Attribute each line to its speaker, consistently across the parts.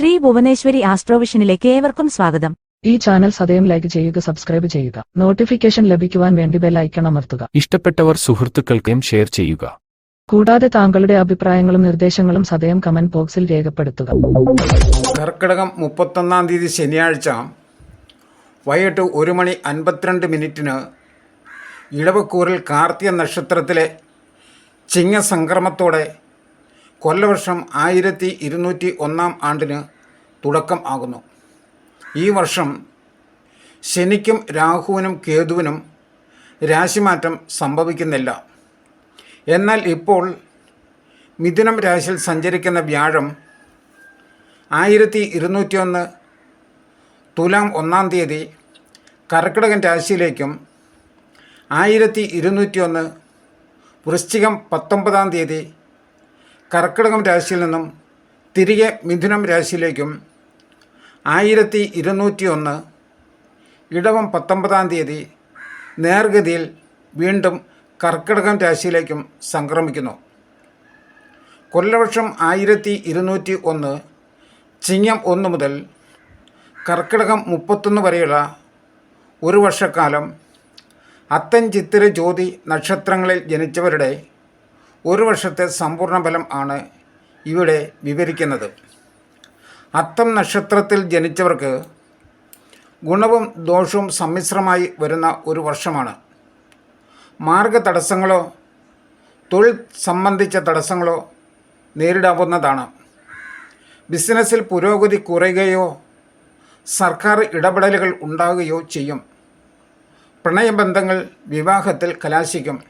Speaker 1: ശ്രീ ഭുവനേശ്വരി ആസ്ട്രോവിഷനിലേക്ക് ഏവർക്കും സ്വാഗതം.
Speaker 2: ഈ ചാനൽ സദയം ലൈക്ക് ചെയ്യുക സബ്സ്ക്രൈബ് ചെയ്യുക. നോട്ടിഫിക്കേഷൻ ലഭിക്കുവാൻ വേണ്ടി ബെൽ ഐക്കൺ അമർത്തുക.
Speaker 3: ഇഷ്ടപ്പെട്ടവർ സുഹൃത്തുക്കൾക്കും ഷെയർ ചെയ്യുക.
Speaker 2: കൂടാതെ താങ്കളുടെ അഭിപ്രായങ്ങളും നിർദ്ദേശങ്ങളും സദയം കമന്റ് ബോക്സിൽ രേഖപ്പെടുത്തുക.
Speaker 4: കർക്കിടകം മുപ്പത്തൊന്നാം തീയതി ശനിയാഴ്ച വൈകിട്ട് ഒരു മണി അൻപത്തിരണ്ട് മിനിറ്റിന് ഇടവക്കൂറിൽ കാർത്തിക നക്ഷത്രത്തിലെ ചിങ്ങസംക്രമത്തോടെ കൊല്ലവർഷം ആയിരത്തി ഇരുന്നൂറ്റി ഒന്നാം ആണ്ടിന് തുടക്കം ആകുന്നു. ഈ വർഷം ശനിക്കും രാഹുവിനും കേതുവിനും രാശിമാറ്റം സംഭവിക്കുന്നില്ല. എന്നാൽ ഇപ്പോൾ മിഥുനം രാശിയിൽ സഞ്ചരിക്കുന്ന വ്യാഴം ആയിരത്തി ഇരുന്നൂറ്റിയൊന്ന് തുലാം ഒന്നാം തീയതി കർക്കിടകൻ രാശിയിലേക്കും ആയിരത്തി ഇരുന്നൂറ്റിയൊന്ന് വൃശ്ചികം പത്തൊമ്പതാം തീയതി കർക്കിടകം രാശിയിൽ നിന്നും തിരികെ മിഥുനം രാശിയിലേക്കും ആയിരത്തി ഇരുന്നൂറ്റി ഒന്ന് ഇടവം പത്തൊമ്പതാം തീയതി നേർഗതിയിൽ വീണ്ടും കർക്കിടകം രാശിയിലേക്കും സംക്രമിക്കുന്നു. കൊല്ലവർഷം ആയിരത്തി ഇരുന്നൂറ്റി ഒന്ന് ചിങ്ങം ഒന്ന് മുതൽ കർക്കിടകം മുപ്പത്തൊന്ന് വരെയുള്ള ഒരു വർഷക്കാലം അത്തൻ ചിത്തിര ജ്യോതി നക്ഷത്രങ്ങളിൽ ജനിച്ചവരുടെ ഒരു വർഷത്തെ സമ്പൂർണ ഫലം ആണ് ഇവിടെ വിവരിക്കുന്നത്. അത്തം നക്ഷത്രത്തിൽ ജനിച്ചവർക്ക് ഗുണവും ദോഷവും സമ്മിശ്രമായി വരുന്ന ഒരു വർഷമാണ്. മാർഗ തടസ്സങ്ങളോ തൊഴിൽ സംബന്ധിച്ച തടസ്സങ്ങളോ നേരിടാവുന്നതാണ്. ബിസിനസ്സിൽ പുരോഗതി കുറയുകയോ സർക്കാർ ഇടപെടലുകൾ ഉണ്ടാകുകയോ ചെയ്യും. പ്രണയബന്ധങ്ങൾ വിവാഹത്തിൽ കലാശിക്കും.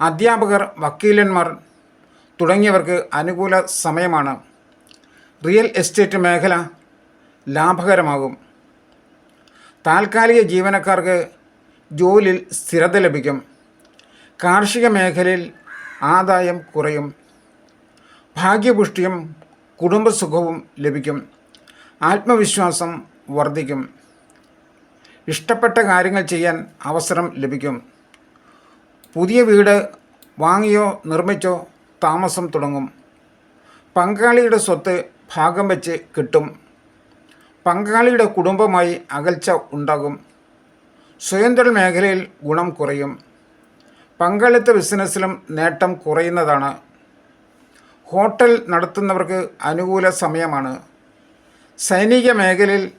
Speaker 4: അധ്യാപകർ വക്കീലന്മാർ തുടങ്ങിയവർക്ക് അനുകൂല സമയമാണ്. റിയൽ എസ്റ്റേറ്റ് മേഖല ലാഭകരമാകും. താൽക്കാലിക ജീവനക്കാർക്ക് ജോലിയിൽ സ്ഥിരത ലഭിക്കും. കാർഷിക മേഖലയിൽ ആദായം കുറയും. ഭാഗ്യപുഷ്ടിയും കുടുംബസുഖവും ലഭിക്കും. ആത്മവിശ്വാസം വർദ്ധിക്കും. ഇഷ്ടപ്പെട്ട കാര്യങ്ങൾ ചെയ്യാൻ അവസരം ലഭിക്കും. പുതിയ വീട് വാങ്ങിയോ നിർമ്മിച്ചോ താമസം തുടങ്ങും. പങ്കാളിയുടെ സ്വത്ത് ഭാഗം വെച്ച് കിട്ടും. പങ്കാളിയുടെ കുടുംബമായി അകൽച്ച ഉണ്ടാകും. സ്വയം തൊഴിൽ മേഖലയിൽ ഗുണം കുറയും. പങ്കാളിത്ത ബിസിനസ്സിലും നേട്ടം കുറയുന്നതാണ്. ഹോട്ടൽ നടത്തുന്നവർക്ക് അനുകൂല സമയമാണ്. സൈനിക മേഖലയിൽ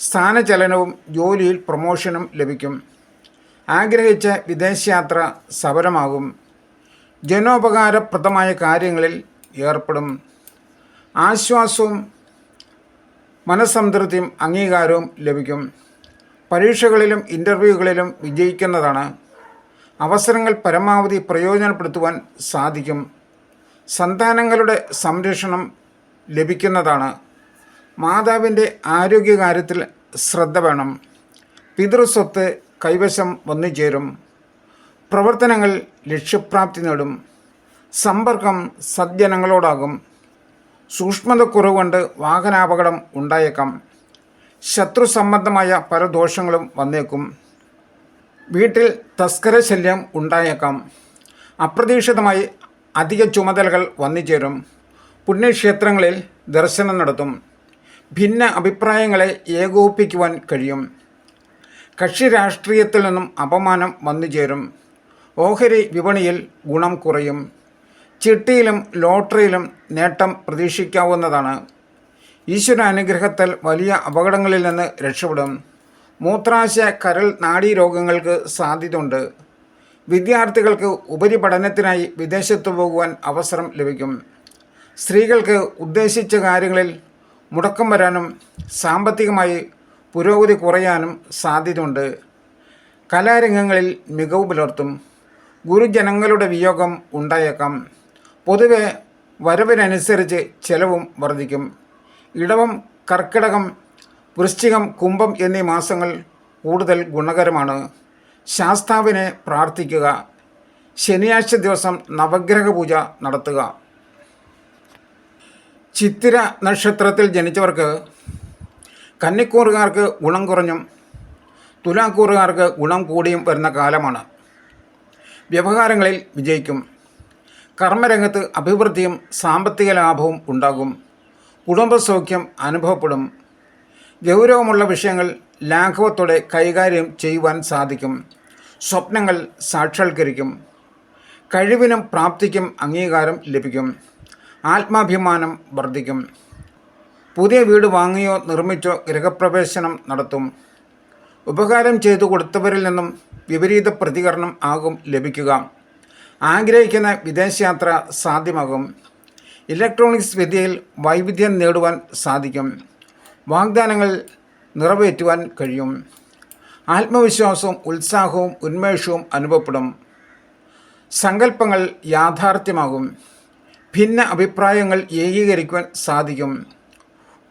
Speaker 4: സ്ഥാനചലനവും ജോലിയിൽ പ്രൊമോഷനും ലഭിക്കും. ആഗ്രഹിച്ച വിദേശയാത്ര സഫലമാകും. ജനോപകാരപ്രദമായ കാര്യങ്ങളിൽ ഏർപ്പെടും. ആശ്വാസവും മനസ്സംതൃപ്തിയും അംഗീകാരവും ലഭിക്കും. പരീക്ഷകളിലും ഇന്റർവ്യൂകളിലും വിജയിക്കുന്നതാണ്. അവസരങ്ങൾ പരമാവധി പ്രയോജനപ്പെടുത്തുവാൻ സാധിക്കും. സന്താനങ്ങളുടെ സംരക്ഷണം ലഭിക്കുന്നതാണ്. മാതാവിന്റെ ആരോഗ്യകാര്യത്തിൽ ശ്രദ്ധ വേണം. പിതൃസ്വത്ത് കൈവശം വന്നു ചേരും പ്രവർത്തനങ്ങൾ ലക്ഷ്യപ്രാപ്തി നേടും. സമ്പർക്കം സജ്ജനങ്ങളോടാകും സൂക്ഷ്മത കുറവുകൊണ്ട് വാഹനാപകടം ഉണ്ടായേക്കാം. ശത്രു സംബന്ധമായ പല ദോഷങ്ങളും വന്നേക്കും. വീട്ടിൽ തസ്കര ശല്യം ഉണ്ടായേക്കാം. അപ്രതീക്ഷിതമായി അധിക ചുമതലകൾ വന്നുചേരും. പുണ്യക്ഷേത്രങ്ങളിൽ ദർശനം നടത്തും. ഭിന്ന അഭിപ്രായങ്ങളെ ഏകോപിപ്പിക്കുവാൻ കഴിയും. കക്ഷി രാഷ്ട്രീയത്തിൽ നിന്നും അപമാനം വന്നുചേരും ഓഹരി വിപണിയിൽ ഗുണം കുറയും. ചിട്ടിയിലും ലോട്ടറിയിലും നേട്ടം പ്രതീക്ഷിക്കാവുന്നതാണ്. ഈശ്വര അനുഗ്രഹത്താൽ വലിയ അപകടങ്ങളിൽ നിന്ന് രക്ഷപ്പെടും. മൂത്രാശയ കരൾ നാഡീരോഗങ്ങൾക്ക് സാധ്യതയുണ്ട്. വിദ്യാർത്ഥികൾക്ക് ഉപരിപഠനത്തിനായി വിദേശത്ത് പോകുവാൻ അവസരം ലഭിക്കും. സ്ത്രീകൾക്ക് ഉദ്ദേശിച്ച കാര്യങ്ങളിൽ മുടക്കം വരാനും സാമ്പത്തികമായി പുരോഗതി കുറയാനും സാധ്യതയുണ്ട്. കലാരംഗങ്ങളിൽ മികവ് പുലർത്തും. ഗുരുജനങ്ങളുടെ വിയോഗം ഉണ്ടായേക്കാം. പൊതുവെ വരവിനനുസരിച്ച് ചെലവും വർദ്ധിക്കും. ഇടവം കർക്കിടകം വൃശ്ചികം കുംഭം എന്നീ മാസങ്ങൾ കൂടുതൽ ഗുണകരമാണ്. ശാസ്താവിനെ പ്രാർത്ഥിക്കുക. ശനിയാഴ്ച ദിവസം നവഗ്രഹ പൂജ നടത്തുക. ചിത്തിര നക്ഷത്രത്തിൽ ജനിച്ചവർക്ക് കന്നിക്കൂറുകാർക്ക് ഗുണം കുറഞ്ഞും തുലാക്കൂറുകാർക്ക് ഗുണം കൂടിയും വരുന്ന കാലമാണ്. വ്യവഹാരങ്ങളിൽ വിജയിക്കും. കർമ്മരംഗത്ത് അഭിവൃദ്ധിയും സാമ്പത്തിക ലാഭവും ഉണ്ടാകും. കുടുംബസൗഖ്യം അനുഭവപ്പെടും. ഗൗരവമുള്ള വിഷയങ്ങൾ ലാഘവത്തോടെ കൈകാര്യം ചെയ്യുവാൻ സാധിക്കും. സ്വപ്നങ്ങൾ സാക്ഷാത്കരിക്കും. കഴിവിനും പ്രാപ്തിക്കും അംഗീകാരം ലഭിക്കും. ആത്മാഭിമാനം വർദ്ധിക്കും. പുതിയ വീട് വാങ്ങിയോ നിർമ്മിച്ചോ ഗൃഹപ്രവേശനം നടത്തും. ഉപകാരം ചെയ്തു കൊടുത്തവരിൽ നിന്നും വിപരീത പ്രതികരണം ആകും ലഭിക്കുക. ആഗ്രഹിക്കുന്ന വിദേശയാത്ര സാധ്യമാകും. ഇലക്ട്രോണിക്സ് വിദ്യയിൽ വൈവിധ്യം നേടുവാൻ സാധിക്കും. വാഗ്ദാനങ്ങൾ നിറവേറ്റുവാൻ കഴിയും. ആത്മവിശ്വാസവും ഉത്സാഹവും ഉന്മേഷവും അനുഭവപ്പെടും. സങ്കല്പങ്ങൾ യാഥാർത്ഥ്യമാകും. ഭിന്ന അഭിപ്രായങ്ങൾ ഏകീകരിക്കുവാൻ സാധിക്കും.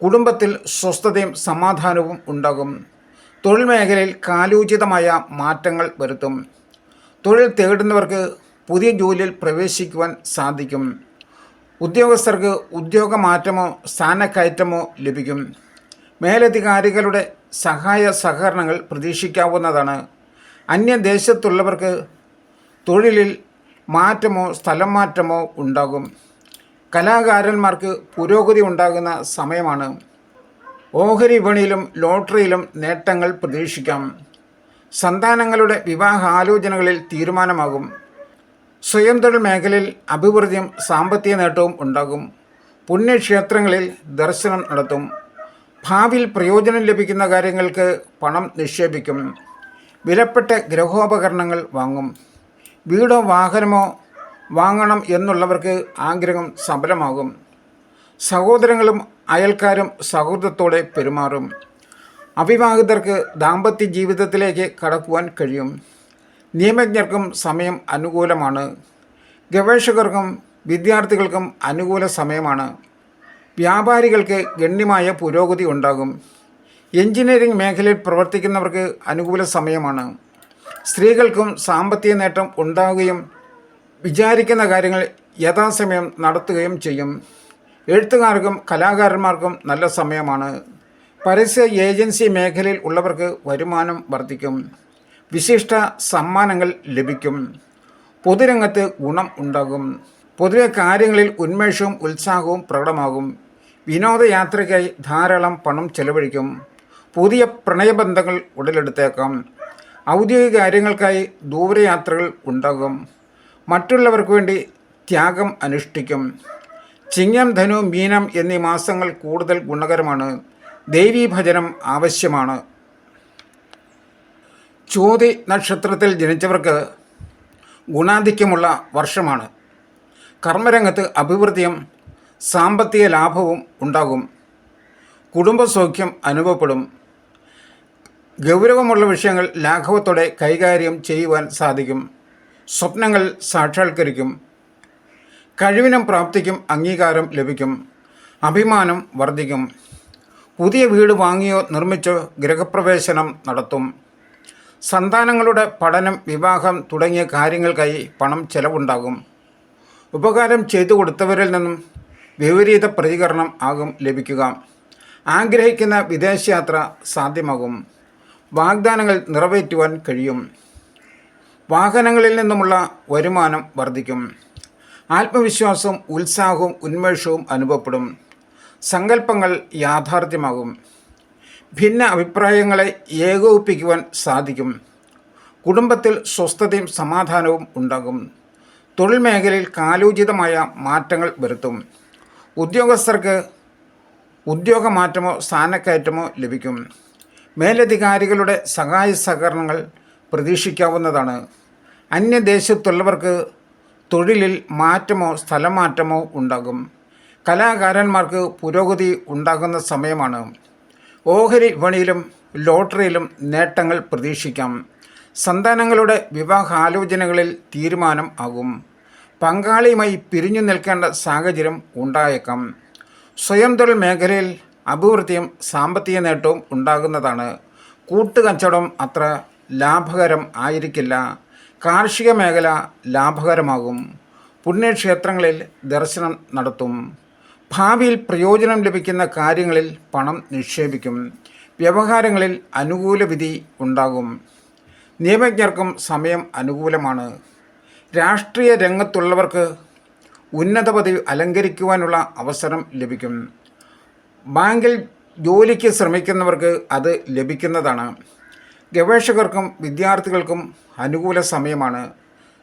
Speaker 4: കുടുംബത്തിൽ സ്വസ്ഥതയും സമാധാനവും ഉണ്ടാകും. തൊഴിൽ മേഖലയിൽ കാലോചിതമായ മാറ്റങ്ങൾ വരുത്തും. തൊഴിൽ തേടുന്നവർക്ക് പുതിയ ജോലിയിൽ പ്രവേശിക്കുവാൻ സാധിക്കും. ഉദ്യോഗസ്ഥർക്ക് ഉദ്യോഗമാറ്റമോ സ്ഥാനക്കയറ്റമോ ലഭിക്കും. മേലധികാരികളുടെ സഹായ സഹകരണങ്ങൾ പ്രതീക്ഷിക്കാവുന്നതാണ്. അന്യദേശത്തുള്ളവർക്ക് തൊഴിലിൽ മാറ്റമോ സ്ഥലം മാറ്റമോ ഉണ്ടാകും. കലാകാരന്മാർക്ക് പുരോഗതി ഉണ്ടാകുന്ന സമയമാണ്. ഓഹരി വിപണിയിലും ലോട്ടറിയിലും നേട്ടങ്ങൾ പ്രതീക്ഷിക്കാം. സന്താനങ്ങളുടെ വിവാഹ ആലോചനകളിൽ തീരുമാനമാകും. സ്വയം തൊഴിൽ മേഖലയിൽ അഭിവൃദ്ധിയും സാമ്പത്തിക നേട്ടവും ഉണ്ടാകും. പുണ്യക്ഷേത്രങ്ങളിൽ ദർശനം നടത്തും. ഭാവിയിൽ പ്രയോജനം ലഭിക്കുന്ന കാര്യങ്ങൾക്ക് പണം നിക്ഷേപിക്കും. വിലപ്പെട്ട ഗ്രഹോപകരണങ്ങൾ വാങ്ങും. വീടോ വാഹനമോ വാങ്ങണം എന്നുള്ളവർക്ക് ആഗ്രഹം സഫലമാകും സഹോദരങ്ങളും അയൽക്കാരും സൗഹൃദത്തോടെ പെരുമാറും. അവിവാഹിതർക്ക് ദാമ്പത്യ ജീവിതത്തിലേക്ക് കടക്കുവാൻ കഴിയും. നിയമജ്ഞർക്കും സമയം അനുകൂലമാണ്. ഗവേഷകർക്കും വിദ്യാർത്ഥികൾക്കും അനുകൂല സമയമാണ്. വ്യാപാരികൾക്ക് ഗണ്യമായ പുരോഗതി ഉണ്ടാകും. എഞ്ചിനീയറിംഗ് മേഖലയിൽ പ്രവർത്തിക്കുന്നവർക്ക് അനുകൂല സമയമാണ്. സ്ത്രീകൾക്കും സാമ്പത്തിക നേട്ടം ഉണ്ടാവുകയും വിചാരിക്കുന്ന കാര്യങ്ങൾ യഥാസമയം നടത്തുകയും ചെയ്യും. എഴുത്തുകാർക്കും കലാകാരന്മാർക്കും നല്ല സമയമാണ്. പരസ്യ ഏജൻസി മേഖലയിൽ ഉള്ളവർക്ക് വരുമാനം വർദ്ധിക്കും. വിശിഷ്ട സമ്മാനങ്ങൾ ലഭിക്കും. പൊതുരംഗത്ത് ഗുണം ഉണ്ടാകും. പൊതുവെ കാര്യങ്ങളിൽ ഉന്മേഷവും ഉത്സാഹവും പ്രകടമാകും. വിനോദയാത്രയ്ക്കായി ധാരാളം പണം ചെലവഴിക്കും. പുതിയ പ്രണയബന്ധങ്ങൾ ഉടലെടുത്തേക്കാം. ഔദ്യോഗിക കാര്യങ്ങൾക്കായി ദൂരയാത്രകൾ ഉണ്ടാകും. മറ്റുള്ളവർക്ക് വേണ്ടി ത്യാഗം അനുഷ്ഠിക്കും. ചിങ്ങം ധനു മീനം എന്നീ മാസങ്ങൾ കൂടുതൽ ഗുണകരമാണ്. ദേവീഭജനം ആവശ്യമാണ്. ചോതി നക്ഷത്രത്തിൽ ജനിച്ചവർക്ക് ഗുണാധിക്യമുള്ള വർഷമാണ്. കർമ്മരംഗത്ത് അഭിവൃദ്ധിയും സാമ്പത്തിക ലാഭവും ഉണ്ടാകും. കുടുംബസൗഖ്യം അനുഭവപ്പെടും. ഗൗരവമുള്ള വിഷയങ്ങൾ ലാഘവത്തോടെ കൈകാര്യം ചെയ്യുവാൻ സാധിക്കും. സ്വപ്നങ്ങൾ സാക്ഷാത്കരിക്കും. കഴിവിനും പ്രാപ്തിക്കും അംഗീകാരം ലഭിക്കും. അഭിമാനം വർദ്ധിക്കും. പുതിയ വീട് വാങ്ങിയോ നിർമ്മിച്ചോ ഗൃഹപ്രവേശനം നടത്തും. സന്താനങ്ങളുടെ പഠനം വിവാഹം തുടങ്ങിയ കാര്യങ്ങൾക്കായി പണം ചെലവുണ്ടാകും. ഉപകാരം ചെയ്തു കൊടുത്തവരിൽ നിന്നും വിപരീത പ്രതികരണം ആകും ലഭിക്കുക. ആഗ്രഹിക്കുന്ന വിദേശയാത്ര സാധ്യമാകും. വാഗ്ദാനങ്ങൾ നിറവേറ്റുവാൻ കഴിയും. വാഹനങ്ങളിൽ നിന്നുമുള്ള വരുമാനം വർദ്ധിക്കും. ആത്മവിശ്വാസവും ഉത്സാഹവും ഉന്മേഷവും അനുഭവപ്പെടും. സങ്കല്പങ്ങൾ യാഥാർത്ഥ്യമാകും. ഭിന്ന അഭിപ്രായങ്ങളെ ഏകോപിപ്പിക്കുവാൻ സാധിക്കും. കുടുംബത്തിൽ സ്വസ്ഥതയും സമാധാനവും ഉണ്ടാകും. തൊഴിൽ മേഖലയിൽ കാലോചിതമായ മാറ്റങ്ങൾ വരുത്തും. ഉദ്യോഗസ്ഥർക്ക് ഉദ്യോഗമാറ്റമോ സ്ഥാനക്കയറ്റമോ ലഭിക്കും. മേലധികാരികളുടെ സഹായ സഹകരണങ്ങൾ പ്രതീക്ഷിക്കാവുന്നതാണ്. അന്യദേശത്തുള്ളവർക്ക് തൊഴിലിൽ മാറ്റമോ സ്ഥലമാറ്റമോ ഉണ്ടാകും. കലാകാരന്മാർക്ക് പുരോഗതി ഉണ്ടാകുന്ന സമയമാണ്. ഓഹരി വിപണിയിലും ലോട്ടറിയിലും നേട്ടങ്ങൾ പ്രതീക്ഷിക്കാം. സന്താനങ്ങളുടെ വിവാഹാലോചനകളിൽ തീരുമാനം ആകും. പങ്കാളിയുമായി പിരിഞ്ഞു നിൽക്കേണ്ട സാഹചര്യം ഉണ്ടായേക്കാം. സ്വയം തൊഴിൽ മേഖലയിൽ അഭിവൃദ്ധിയും സാമ്പത്തിക നേട്ടവും ഉണ്ടാകുന്നതാണ്. കൂട്ടുകച്ചവടം അത്ര ലാഭകരം ആയിരിക്കില്ല. കാർഷിക മേഖല ലാഭകരമാകും. പുണ്യക്ഷേത്രങ്ങളിൽ ദർശനം നടത്തും. ഭാവിയിൽ പ്രയോജനം ലഭിക്കുന്ന കാര്യങ്ങളിൽ പണം നിക്ഷേപിക്കും. വ്യവഹാരങ്ങളിൽ അനുകൂല വിധി ഉണ്ടാകും. നിയമജ്ഞർക്കും സമയം അനുകൂലമാണ്. രാഷ്ട്രീയ രംഗത്തുള്ളവർക്ക് ഉന്നത പദവി അലങ്കരിക്കുവാനുള്ള അവസരം ലഭിക്കും. ബാങ്കിൽ ജോലിക്ക് ശ്രമിക്കുന്നവർക്ക് അത് ലഭിക്കുന്നതാണ്. ഗവേഷകർക്കും വിദ്യാർത്ഥികൾക്കും അനുകൂല സമയമാണ്.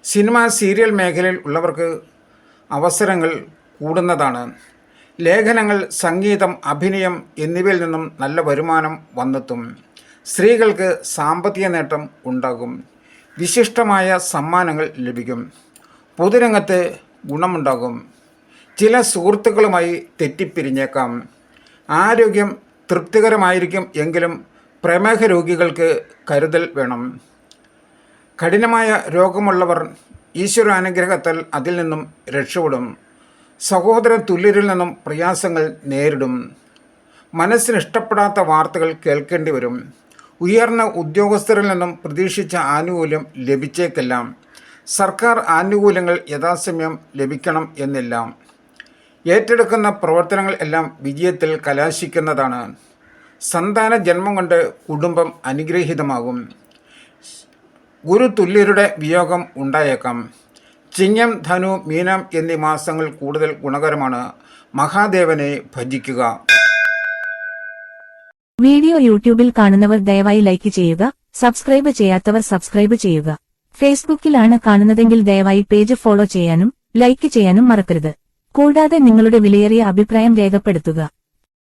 Speaker 4: സിനിമ സീരിയൽ മേഖലയിൽ ഉള്ളവർക്ക് അവസരങ്ങൾ കൂടുന്നതാണ്. ലേഖനങ്ങൾ സംഗീതം അഭിനയം എന്നിവയിൽ നിന്നും നല്ല വരുമാനം വന്നെത്തും. സ്ത്രീകൾക്ക് സാമ്പത്തിക നേട്ടം ഉണ്ടാകും. വിശിഷ്ടമായ സമ്മാനങ്ങൾ ലഭിക്കും. പൊതുരംഗത്ത് ഗുണമുണ്ടാകും. ചില സുഹൃത്തുക്കളുമായി തെറ്റിപ്പിരിഞ്ഞേക്കാം. ആരോഗ്യം തൃപ്തികരമായിരിക്കും എങ്കിലും പ്രമേഹ രോഗികൾക്ക് കരുതൽ വേണം. കഠിനമായ രോഗമുള്ളവർ ഈശ്വരാനുഗ്രഹത്താൽ അതിൽ നിന്നും രക്ഷപ്പെടും. സഹോദര തുല്യരിൽ നിന്നും പ്രയാസങ്ങൾ നേരിടും. മനസ്സിന് ഇഷ്ടപ്പെടാത്ത വാർത്തകൾ കേൾക്കേണ്ടി വരും. ഉയർന്ന ഉദ്യോഗസ്ഥരിൽ നിന്നും പ്രതീക്ഷിച്ച ആനുകൂല്യം ലഭിച്ചേക്കില്ല. സർക്കാർ ആനുകൂല്യങ്ങൾ യഥാസമയം ലഭിക്കണം എന്നില്ല. ഏറ്റെടുക്കുന്ന പ്രവർത്തനങ്ങൾ എല്ലാം വിജയത്തിൽ കലാശിക്കുന്നതാണ്. സന്താന ജന്മം കൊണ്ട് കുടുംബം അനുഗ്രഹീതമാകും. ഗുരു തുല്യരുടെ വിയോഗം ഉണ്ടായേക്കാം. ചിങ്ങം ധനു മീനം എന്നീ മാസങ്ങൾ കൂടുതൽ ഗുണകരമാണ്. മഹാദേവനെ ഭജിക്കുക.
Speaker 1: വീഡിയോ യൂട്യൂബിൽ കാണുന്നവർ ദയവായി ലൈക്ക് ചെയ്യുക സബ്സ്ക്രൈബ് ചെയ്യാത്തവർ സബ്സ്ക്രൈബ് ചെയ്യുക. ഫേസ്ബുക്കിലാണ് കാണുന്നതെങ്കിൽ ദയവായി പേജ് ഫോളോ ചെയ്യാനും ലൈക്ക് ചെയ്യാനും മറക്കരുത്. കൂടാതെ നിങ്ങളുടെ വിലയേറിയ അഭിപ്രായം രേഖപ്പെടുത്തുക.